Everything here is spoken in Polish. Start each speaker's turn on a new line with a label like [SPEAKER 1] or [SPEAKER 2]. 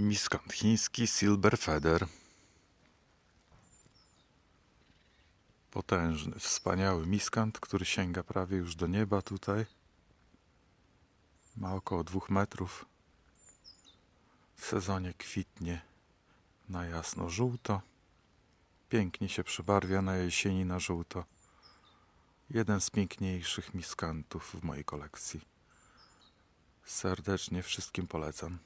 [SPEAKER 1] Miskant chiński Silver Feather. Potężny, wspaniały miskant, który sięga prawie już do nieba tutaj. Ma około dwóch metrów. W sezonie kwitnie na jasno żółto. Pięknie się przybarwia na jesieni na żółto. Jeden z piękniejszych miskantów w mojej kolekcji. Serdecznie wszystkim polecam.